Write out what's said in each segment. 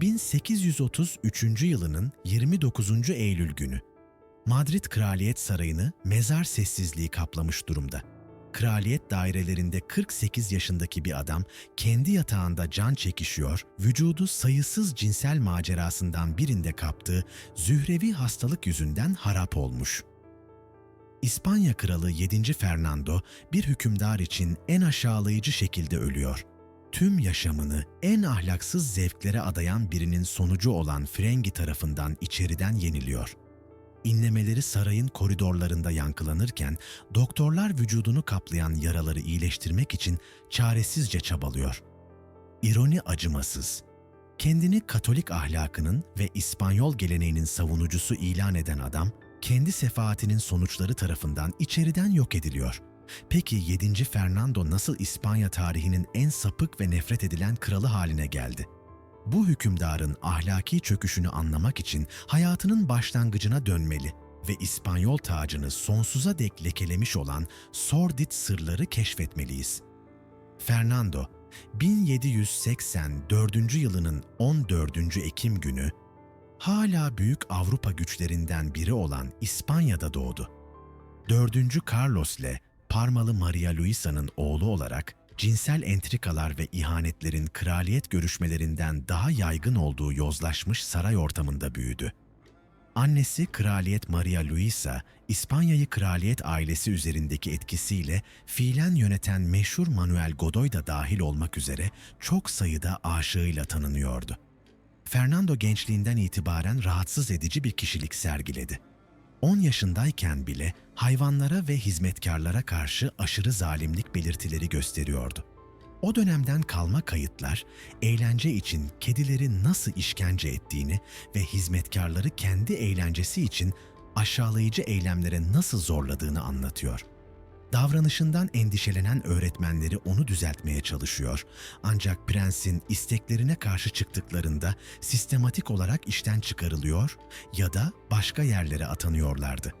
1833 yılının 29. Eylül günü. Madrid Kraliyet Sarayı'nı mezar sessizliği kaplamış durumda. Kraliyet dairelerinde 48 yaşındaki bir adam kendi yatağında can çekişiyor, vücudu sayısız cinsel macerasından birinde kaptığı zührevi hastalık yüzünden harap olmuş. İspanya Kralı 7. Fernando bir hükümdar için en aşağılayıcı şekilde ölüyor. Tüm yaşamını en ahlaksız zevklere adayan birinin sonucu olan Frengi tarafından içeriden yeniliyor. İnlemeleri sarayın koridorlarında yankılanırken doktorlar vücudunu kaplayan yaraları iyileştirmek için çaresizce çabalıyor. İroni acımasız. Kendini Katolik ahlakının ve İspanyol geleneğinin savunucusu ilan eden adam, kendi sefaatinin sonuçları tarafından içeriden yok ediliyor. Peki 7. Fernando nasıl İspanya tarihinin en sapık ve nefret edilen kralı haline geldi? Bu hükümdarın ahlaki çöküşünü anlamak için hayatının başlangıcına dönmeli ve İspanyol tacını sonsuza dek lekelemiş olan sordid sırları keşfetmeliyiz. Fernando, 1784 yılının 14. Ekim günü hala büyük Avrupa güçlerinden biri olan İspanya'da doğdu. 4. Carlos ile Parmalı Maria Luisa'nın oğlu olarak cinsel entrikalar ve ihanetlerin kraliyet görüşmelerinden daha yaygın olduğu yozlaşmış saray ortamında büyüdü. Annesi Kraliyet Maria Luisa, İspanya'yı kraliyet ailesi üzerindeki etkisiyle fiilen yöneten meşhur Manuel Godoy da dahil olmak üzere çok sayıda aşığıyla tanınıyordu. Fernando gençliğinden itibaren rahatsız edici bir kişilik sergiledi. 10 yaşındayken bile hayvanlara ve hizmetkarlara karşı aşırı zalimlik belirtileri gösteriyordu. O dönemden kalma kayıtlar, eğlence için kedileri nasıl işkence ettiğini ve hizmetkarları kendi eğlencesi için aşağılayıcı eylemlere nasıl zorladığını anlatıyor. Davranışından endişelenen öğretmenleri onu düzeltmeye çalışıyor. Ancak prensin isteklerine karşı çıktıklarında sistematik olarak işten çıkarılıyor ya da başka yerlere atanıyorlardı.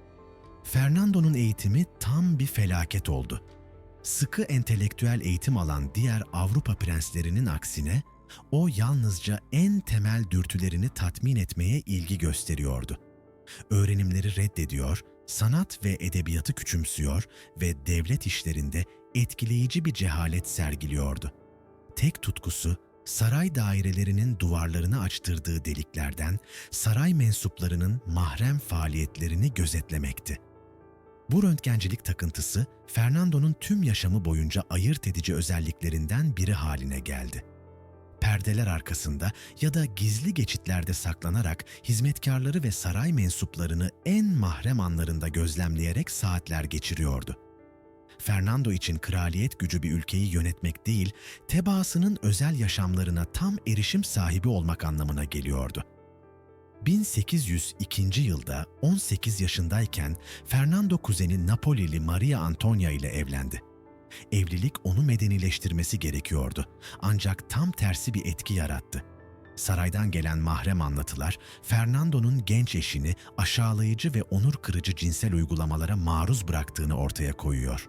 Fernando'nun eğitimi tam bir felaket oldu. Sıkı entelektüel eğitim alan diğer Avrupa prenslerinin aksine o yalnızca en temel dürtülerini tatmin etmeye ilgi gösteriyordu. Öğrenimleri reddediyor, sanat ve edebiyatı küçümsüyor ve devlet işlerinde etkileyici bir cehalet sergiliyordu. Tek tutkusu saray dairelerinin duvarlarını açtırdığı deliklerden saray mensuplarının mahrem faaliyetlerini gözetlemekti. Bu röntgencilik takıntısı Fernando'nun tüm yaşamı boyunca ayırt edici özelliklerinden biri haline geldi. Perdeler arkasında ya da gizli geçitlerde saklanarak hizmetkarları ve saray mensuplarını en mahrem anlarında gözlemleyerek saatler geçiriyordu. Fernando için kraliyet gücü bir ülkeyi yönetmek değil, tebaasının özel yaşamlarına tam erişim sahibi olmak anlamına geliyordu. 1802 yılda 18 yaşındayken Fernando kuzeni Napolili Maria Antonia ile evlendi. Evlilik onu medenileştirmesi gerekiyordu. Ancak tam tersi bir etki yarattı. Saraydan gelen mahrem anlatılar, Fernando'nun genç eşini aşağılayıcı ve onur kırıcı cinsel uygulamalara maruz bıraktığını ortaya koyuyor.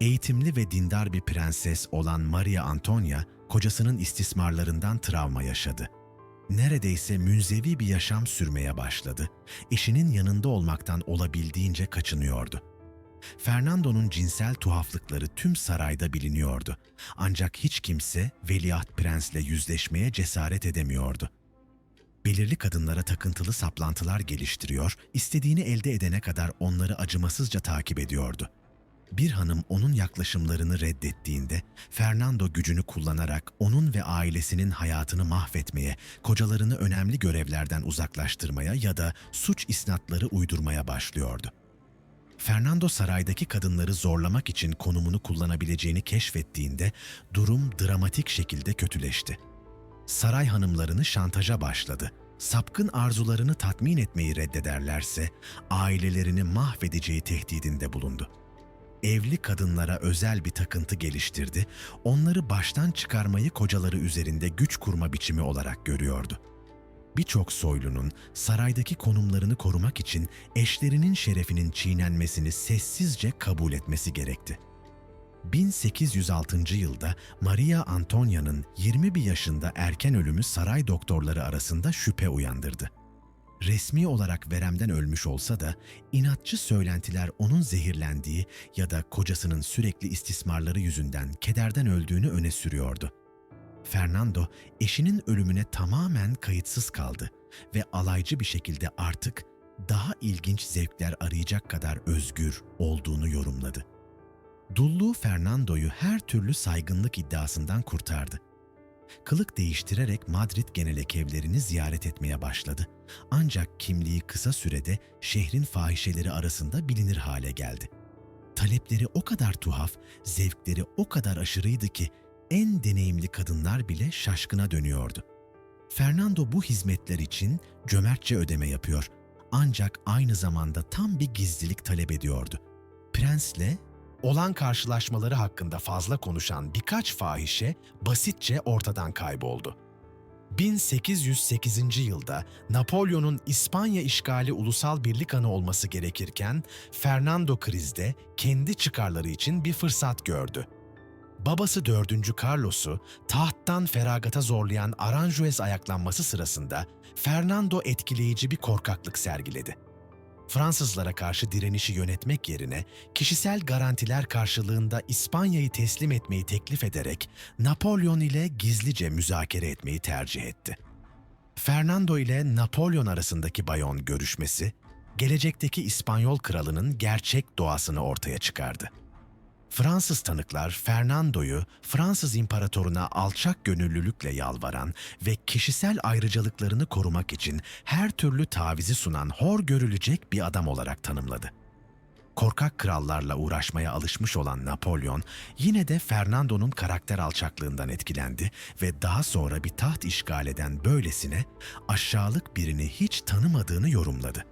Eğitimli ve dindar bir prenses olan Maria Antonia, kocasının istismarlarından travma yaşadı neredeyse münzevi bir yaşam sürmeye başladı. Eşinin yanında olmaktan olabildiğince kaçınıyordu. Fernando'nun cinsel tuhaflıkları tüm sarayda biliniyordu. Ancak hiç kimse veliaht prensle yüzleşmeye cesaret edemiyordu. Belirli kadınlara takıntılı saplantılar geliştiriyor, istediğini elde edene kadar onları acımasızca takip ediyordu. Bir hanım onun yaklaşımlarını reddettiğinde Fernando gücünü kullanarak onun ve ailesinin hayatını mahvetmeye, kocalarını önemli görevlerden uzaklaştırmaya ya da suç isnatları uydurmaya başlıyordu. Fernando saraydaki kadınları zorlamak için konumunu kullanabileceğini keşfettiğinde durum dramatik şekilde kötüleşti. Saray hanımlarını şantaja başladı. Sapkın arzularını tatmin etmeyi reddederlerse ailelerini mahvedeceği tehdidinde bulundu evli kadınlara özel bir takıntı geliştirdi, onları baştan çıkarmayı kocaları üzerinde güç kurma biçimi olarak görüyordu. Birçok soylunun saraydaki konumlarını korumak için eşlerinin şerefinin çiğnenmesini sessizce kabul etmesi gerekti. 1806 yılda Maria Antonia'nın 21 yaşında erken ölümü saray doktorları arasında şüphe uyandırdı. Resmi olarak veremden ölmüş olsa da inatçı söylentiler onun zehirlendiği ya da kocasının sürekli istismarları yüzünden kederden öldüğünü öne sürüyordu. Fernando eşinin ölümüne tamamen kayıtsız kaldı ve alaycı bir şekilde artık daha ilginç zevkler arayacak kadar özgür olduğunu yorumladı. Dulluğu Fernando'yu her türlü saygınlık iddiasından kurtardı. Kılık değiştirerek Madrid genelek evlerini ziyaret etmeye başladı. Ancak kimliği kısa sürede şehrin fahişeleri arasında bilinir hale geldi. Talepleri o kadar tuhaf, zevkleri o kadar aşırıydı ki en deneyimli kadınlar bile şaşkına dönüyordu. Fernando bu hizmetler için cömertçe ödeme yapıyor ancak aynı zamanda tam bir gizlilik talep ediyordu. Prensle olan karşılaşmaları hakkında fazla konuşan birkaç fahişe basitçe ortadan kayboldu. 1808. yılda Napolyon'un İspanya işgali ulusal birlik anı olması gerekirken Fernando krizde kendi çıkarları için bir fırsat gördü. Babası 4. Carlos'u tahttan feragata zorlayan Aranjuez ayaklanması sırasında Fernando etkileyici bir korkaklık sergiledi. Fransızlara karşı direnişi yönetmek yerine kişisel garantiler karşılığında İspanya'yı teslim etmeyi teklif ederek Napolyon ile gizlice müzakere etmeyi tercih etti. Fernando ile Napolyon arasındaki bayon görüşmesi, gelecekteki İspanyol kralının gerçek doğasını ortaya çıkardı. Fransız tanıklar Fernando'yu Fransız imparatoruna alçak gönüllülükle yalvaran ve kişisel ayrıcalıklarını korumak için her türlü tavizi sunan hor görülecek bir adam olarak tanımladı. Korkak krallarla uğraşmaya alışmış olan Napolyon yine de Fernando'nun karakter alçaklığından etkilendi ve daha sonra bir taht işgal eden böylesine aşağılık birini hiç tanımadığını yorumladı.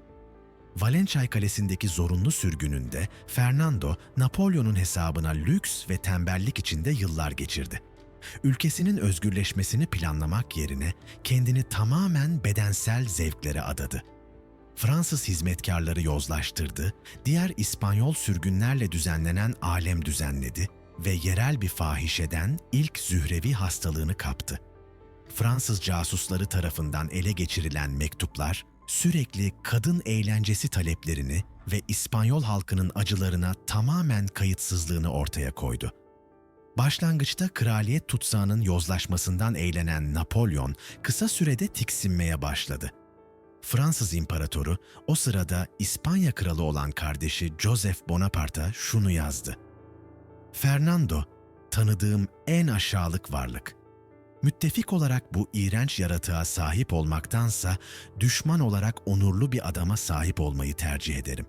Valencia Kalesi'ndeki zorunlu sürgününde Fernando, Napolyon'un hesabına lüks ve tembellik içinde yıllar geçirdi. Ülkesinin özgürleşmesini planlamak yerine kendini tamamen bedensel zevklere adadı. Fransız hizmetkarları yozlaştırdı, diğer İspanyol sürgünlerle düzenlenen alem düzenledi ve yerel bir fahişeden ilk zührevi hastalığını kaptı. Fransız casusları tarafından ele geçirilen mektuplar, sürekli kadın eğlencesi taleplerini ve İspanyol halkının acılarına tamamen kayıtsızlığını ortaya koydu. Başlangıçta kraliyet tutsağının yozlaşmasından eğlenen Napolyon kısa sürede tiksinmeye başladı. Fransız imparatoru o sırada İspanya kralı olan kardeşi Joseph Bonaparte'a şunu yazdı. Fernando, tanıdığım en aşağılık varlık. Müttefik olarak bu iğrenç yaratığa sahip olmaktansa düşman olarak onurlu bir adama sahip olmayı tercih ederim.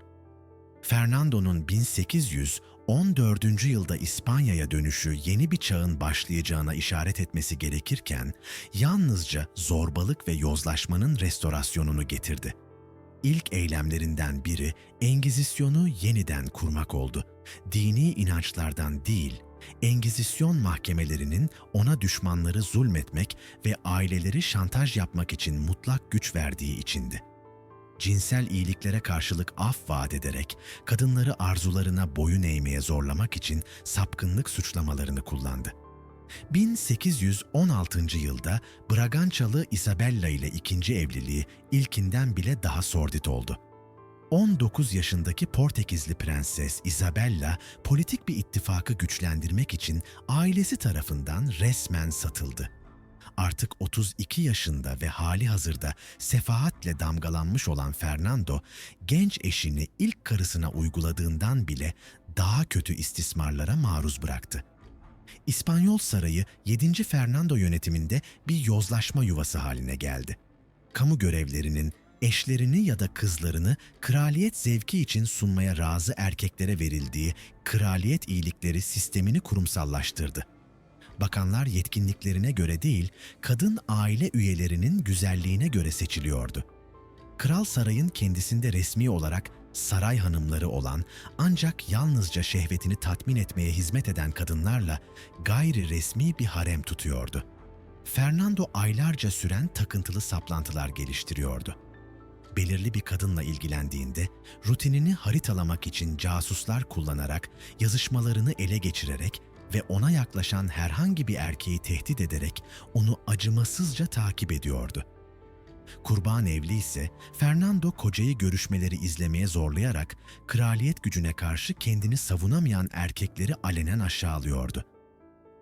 Fernando'nun 1814. yılda İspanya'ya dönüşü yeni bir çağın başlayacağına işaret etmesi gerekirken yalnızca zorbalık ve yozlaşmanın restorasyonunu getirdi. İlk eylemlerinden biri Engizisyonu yeniden kurmak oldu. Dini inançlardan değil, Engizisyon mahkemelerinin ona düşmanları zulmetmek ve aileleri şantaj yapmak için mutlak güç verdiği içindi. Cinsel iyiliklere karşılık af vaat ederek kadınları arzularına boyun eğmeye zorlamak için sapkınlık suçlamalarını kullandı. 1816. yılda Bragançalı Isabella ile ikinci evliliği ilkinden bile daha sordid oldu. 19 yaşındaki Portekizli prenses Isabella politik bir ittifakı güçlendirmek için ailesi tarafından resmen satıldı. Artık 32 yaşında ve hali hazırda sefaatle damgalanmış olan Fernando, genç eşini ilk karısına uyguladığından bile daha kötü istismarlara maruz bıraktı. İspanyol sarayı 7. Fernando yönetiminde bir yozlaşma yuvası haline geldi. Kamu görevlerinin eşlerini ya da kızlarını kraliyet zevki için sunmaya razı erkeklere verildiği kraliyet iyilikleri sistemini kurumsallaştırdı. Bakanlar yetkinliklerine göre değil, kadın aile üyelerinin güzelliğine göre seçiliyordu. Kral sarayın kendisinde resmi olarak saray hanımları olan ancak yalnızca şehvetini tatmin etmeye hizmet eden kadınlarla gayri resmi bir harem tutuyordu. Fernando aylarca süren takıntılı saplantılar geliştiriyordu. Belirli bir kadınla ilgilendiğinde rutinini haritalamak için casuslar kullanarak, yazışmalarını ele geçirerek ve ona yaklaşan herhangi bir erkeği tehdit ederek onu acımasızca takip ediyordu. Kurban evli ise Fernando kocayı görüşmeleri izlemeye zorlayarak kraliyet gücüne karşı kendini savunamayan erkekleri alenen aşağılıyordu.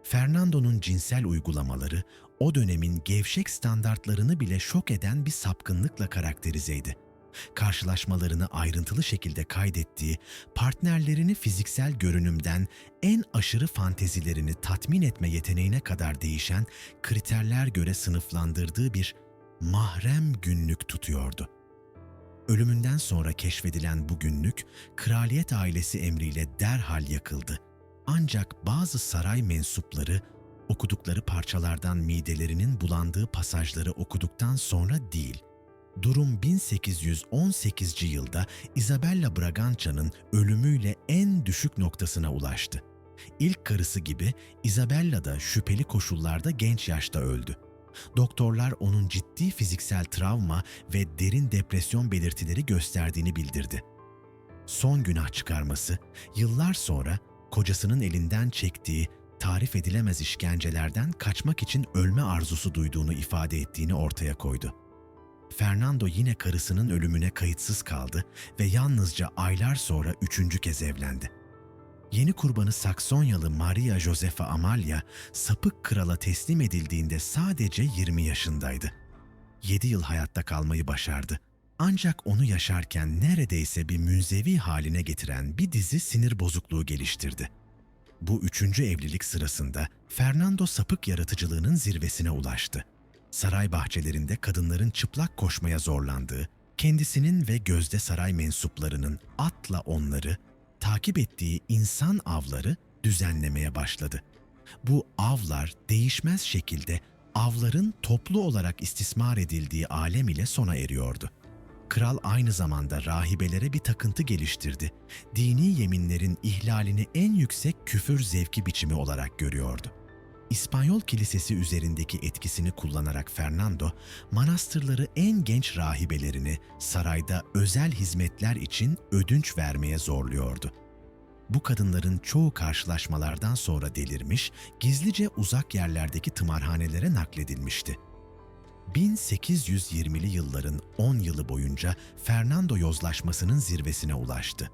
Fernando'nun cinsel uygulamaları o dönemin gevşek standartlarını bile şok eden bir sapkınlıkla karakterizeydi. Karşılaşmalarını ayrıntılı şekilde kaydettiği, partnerlerini fiziksel görünümden en aşırı fantezilerini tatmin etme yeteneğine kadar değişen kriterler göre sınıflandırdığı bir mahrem günlük tutuyordu. Ölümünden sonra keşfedilen bu günlük, kraliyet ailesi emriyle derhal yakıldı. Ancak bazı saray mensupları okudukları parçalardan midelerinin bulandığı pasajları okuduktan sonra değil, durum 1818. yılda Isabella Bragança'nın ölümüyle en düşük noktasına ulaştı. İlk karısı gibi Isabella da şüpheli koşullarda genç yaşta öldü. Doktorlar onun ciddi fiziksel travma ve derin depresyon belirtileri gösterdiğini bildirdi. Son günah çıkarması, yıllar sonra kocasının elinden çektiği tarif edilemez işkencelerden kaçmak için ölme arzusu duyduğunu ifade ettiğini ortaya koydu. Fernando yine karısının ölümüne kayıtsız kaldı ve yalnızca aylar sonra üçüncü kez evlendi. Yeni kurbanı Saksonyalı Maria Josefa Amalia sapık krala teslim edildiğinde sadece 20 yaşındaydı. 7 yıl hayatta kalmayı başardı. Ancak onu yaşarken neredeyse bir münzevi haline getiren bir dizi sinir bozukluğu geliştirdi. Bu üçüncü evlilik sırasında Fernando sapık yaratıcılığının zirvesine ulaştı. Saray bahçelerinde kadınların çıplak koşmaya zorlandığı, kendisinin ve gözde saray mensuplarının atla onları takip ettiği insan avları düzenlemeye başladı. Bu avlar değişmez şekilde avların toplu olarak istismar edildiği alem ile sona eriyordu. Kral aynı zamanda rahibelere bir takıntı geliştirdi. Dini yeminlerin ihlalini en yüksek küfür zevki biçimi olarak görüyordu. İspanyol kilisesi üzerindeki etkisini kullanarak Fernando, manastırları en genç rahibelerini sarayda özel hizmetler için ödünç vermeye zorluyordu. Bu kadınların çoğu karşılaşmalardan sonra delirmiş, gizlice uzak yerlerdeki tımarhanelere nakledilmişti. 1820'li yılların 10 yılı boyunca Fernando yozlaşmasının zirvesine ulaştı.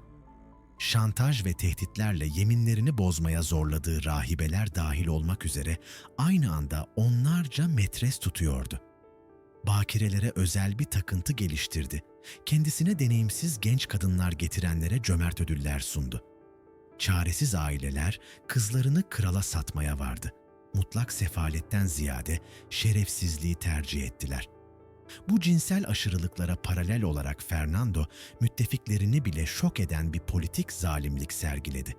Şantaj ve tehditlerle yeminlerini bozmaya zorladığı rahibeler dahil olmak üzere aynı anda onlarca metres tutuyordu. Bakirelere özel bir takıntı geliştirdi. Kendisine deneyimsiz genç kadınlar getirenlere cömert ödüller sundu. Çaresiz aileler kızlarını krala satmaya vardı mutlak sefaletten ziyade şerefsizliği tercih ettiler. Bu cinsel aşırılıklara paralel olarak Fernando, müttefiklerini bile şok eden bir politik zalimlik sergiledi.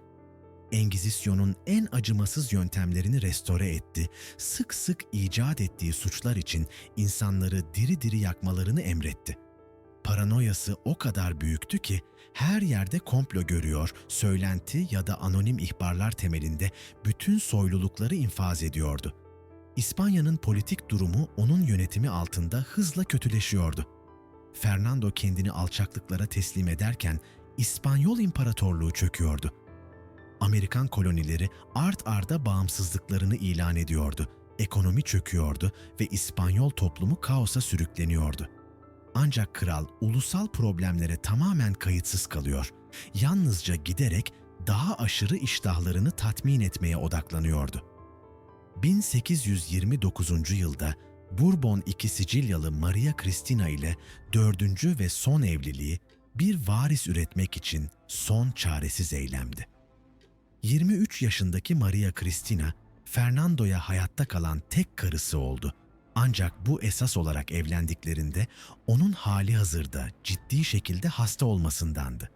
Engizisyon'un en acımasız yöntemlerini restore etti, sık sık icat ettiği suçlar için insanları diri diri yakmalarını emretti. Paranoyası o kadar büyüktü ki her yerde komplo görüyor, söylenti ya da anonim ihbarlar temelinde bütün soylulukları infaz ediyordu. İspanya'nın politik durumu onun yönetimi altında hızla kötüleşiyordu. Fernando kendini alçaklıklara teslim ederken İspanyol İmparatorluğu çöküyordu. Amerikan kolonileri art arda bağımsızlıklarını ilan ediyordu. Ekonomi çöküyordu ve İspanyol toplumu kaosa sürükleniyordu. Ancak kral ulusal problemlere tamamen kayıtsız kalıyor. Yalnızca giderek daha aşırı iştahlarını tatmin etmeye odaklanıyordu. 1829. yılda Bourbon iki Sicilyalı Maria Cristina ile dördüncü ve son evliliği bir varis üretmek için son çaresiz eylemdi. 23 yaşındaki Maria Cristina, Fernando'ya hayatta kalan tek karısı oldu ancak bu esas olarak evlendiklerinde onun hali hazırda ciddi şekilde hasta olmasındandı.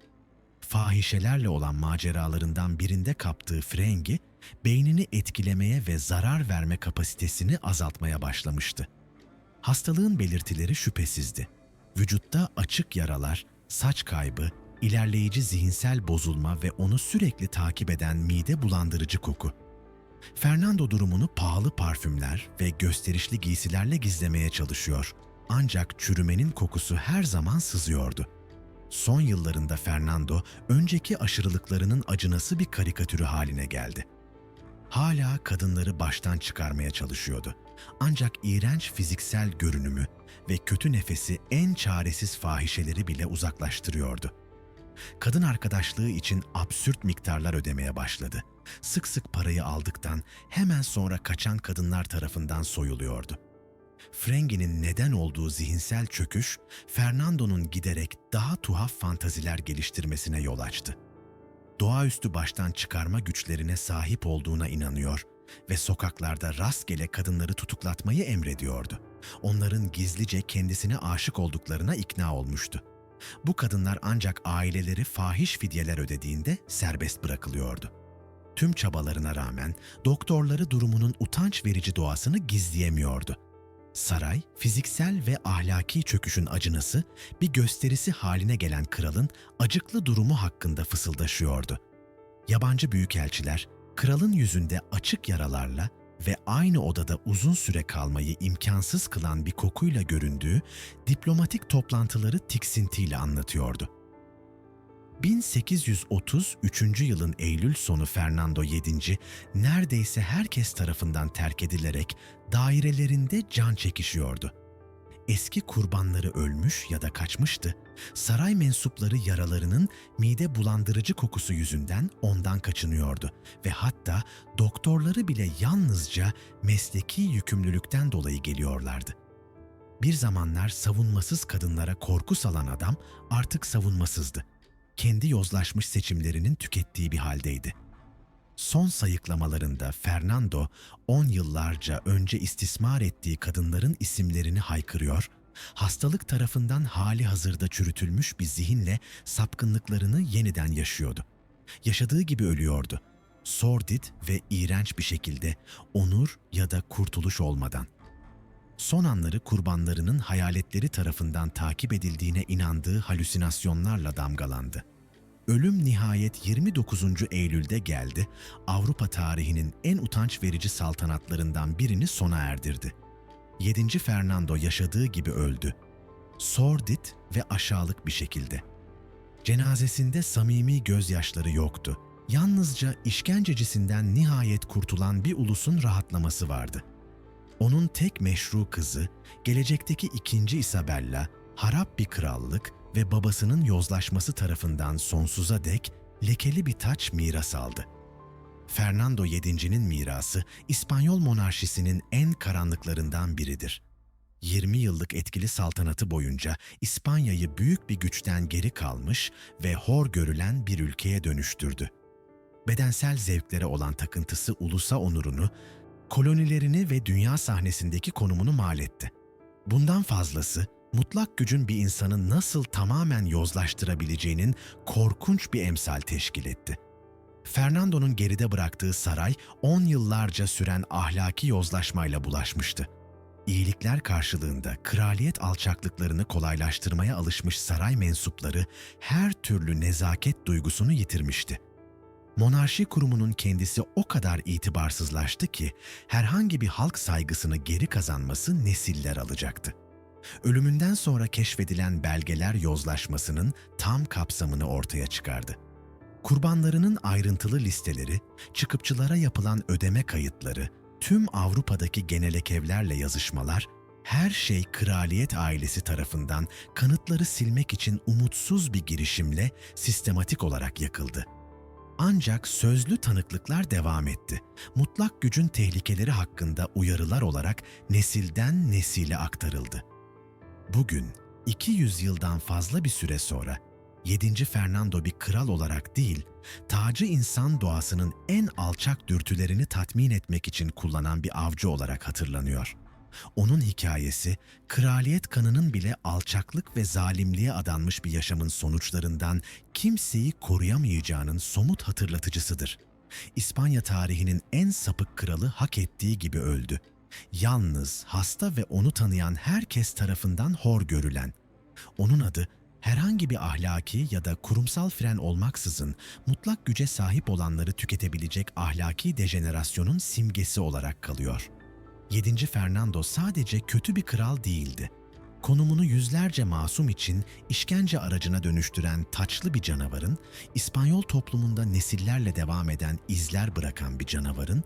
Fahişelerle olan maceralarından birinde kaptığı frengi, beynini etkilemeye ve zarar verme kapasitesini azaltmaya başlamıştı. Hastalığın belirtileri şüphesizdi. Vücutta açık yaralar, saç kaybı, ilerleyici zihinsel bozulma ve onu sürekli takip eden mide bulandırıcı koku. Fernando durumunu pahalı parfümler ve gösterişli giysilerle gizlemeye çalışıyor. Ancak çürümenin kokusu her zaman sızıyordu. Son yıllarında Fernando, önceki aşırılıklarının acınası bir karikatürü haline geldi. Hala kadınları baştan çıkarmaya çalışıyordu. Ancak iğrenç fiziksel görünümü ve kötü nefesi en çaresiz fahişeleri bile uzaklaştırıyordu. Kadın arkadaşlığı için absürt miktarlar ödemeye başladı. Sık sık parayı aldıktan hemen sonra kaçan kadınlar tarafından soyuluyordu. Frengi'nin neden olduğu zihinsel çöküş, Fernando'nun giderek daha tuhaf fantaziler geliştirmesine yol açtı. Doğaüstü baştan çıkarma güçlerine sahip olduğuna inanıyor ve sokaklarda rastgele kadınları tutuklatmayı emrediyordu. Onların gizlice kendisine aşık olduklarına ikna olmuştu. Bu kadınlar ancak aileleri fahiş fidyeler ödediğinde serbest bırakılıyordu. Tüm çabalarına rağmen doktorları durumunun utanç verici doğasını gizleyemiyordu. Saray, fiziksel ve ahlaki çöküşün acınası bir gösterisi haline gelen kralın acıklı durumu hakkında fısıldaşıyordu. Yabancı büyükelçiler, kralın yüzünde açık yaralarla ve aynı odada uzun süre kalmayı imkansız kılan bir kokuyla göründüğü diplomatik toplantıları tiksintiyle anlatıyordu. 1833. yılın Eylül sonu Fernando VII neredeyse herkes tarafından terk edilerek dairelerinde can çekişiyordu. Eski kurbanları ölmüş ya da kaçmıştı. Saray mensupları yaralarının mide bulandırıcı kokusu yüzünden ondan kaçınıyordu ve hatta doktorları bile yalnızca mesleki yükümlülükten dolayı geliyorlardı. Bir zamanlar savunmasız kadınlara korku salan adam artık savunmasızdı kendi yozlaşmış seçimlerinin tükettiği bir haldeydi. Son sayıklamalarında Fernando, on yıllarca önce istismar ettiği kadınların isimlerini haykırıyor, hastalık tarafından hali hazırda çürütülmüş bir zihinle sapkınlıklarını yeniden yaşıyordu. Yaşadığı gibi ölüyordu. Sordid ve iğrenç bir şekilde, onur ya da kurtuluş olmadan. Son anları kurbanlarının hayaletleri tarafından takip edildiğine inandığı halüsinasyonlarla damgalandı. Ölüm nihayet 29. Eylül'de geldi, Avrupa tarihinin en utanç verici saltanatlarından birini sona erdirdi. 7. Fernando yaşadığı gibi öldü. Sordid ve aşağılık bir şekilde. Cenazesinde samimi gözyaşları yoktu. Yalnızca işkencecisinden nihayet kurtulan bir ulusun rahatlaması vardı.'' Onun tek meşru kızı, gelecekteki ikinci Isabella, harap bir krallık ve babasının yozlaşması tarafından sonsuza dek lekeli bir taç miras aldı. Fernando VII'nin mirası İspanyol monarşisinin en karanlıklarından biridir. 20 yıllık etkili saltanatı boyunca İspanya'yı büyük bir güçten geri kalmış ve hor görülen bir ülkeye dönüştürdü. Bedensel zevklere olan takıntısı ulusa onurunu kolonilerini ve dünya sahnesindeki konumunu mal etti. Bundan fazlası, mutlak gücün bir insanı nasıl tamamen yozlaştırabileceğinin korkunç bir emsal teşkil etti. Fernando'nun geride bıraktığı saray, on yıllarca süren ahlaki yozlaşmayla bulaşmıştı. İyilikler karşılığında kraliyet alçaklıklarını kolaylaştırmaya alışmış saray mensupları her türlü nezaket duygusunu yitirmişti monarşi kurumunun kendisi o kadar itibarsızlaştı ki herhangi bir halk saygısını geri kazanması nesiller alacaktı. Ölümünden sonra keşfedilen belgeler yozlaşmasının tam kapsamını ortaya çıkardı. Kurbanlarının ayrıntılı listeleri, çıkıpçılara yapılan ödeme kayıtları, tüm Avrupa'daki genelekevlerle yazışmalar, her şey kraliyet ailesi tarafından kanıtları silmek için umutsuz bir girişimle sistematik olarak yakıldı. Ancak sözlü tanıklıklar devam etti. Mutlak gücün tehlikeleri hakkında uyarılar olarak nesilden nesile aktarıldı. Bugün 200 yıldan fazla bir süre sonra 7. Fernando bir kral olarak değil, tacı insan doğasının en alçak dürtülerini tatmin etmek için kullanan bir avcı olarak hatırlanıyor.'' Onun hikayesi, kraliyet kanının bile alçaklık ve zalimliğe adanmış bir yaşamın sonuçlarından kimseyi koruyamayacağının somut hatırlatıcısıdır. İspanya tarihinin en sapık kralı hak ettiği gibi öldü. Yalnız, hasta ve onu tanıyan herkes tarafından hor görülen. Onun adı herhangi bir ahlaki ya da kurumsal fren olmaksızın mutlak güce sahip olanları tüketebilecek ahlaki dejenerasyonun simgesi olarak kalıyor.'' 7. Fernando sadece kötü bir kral değildi. konumunu yüzlerce masum için işkence aracına dönüştüren taçlı bir canavarın, İspanyol toplumunda nesillerle devam eden izler bırakan bir canavarın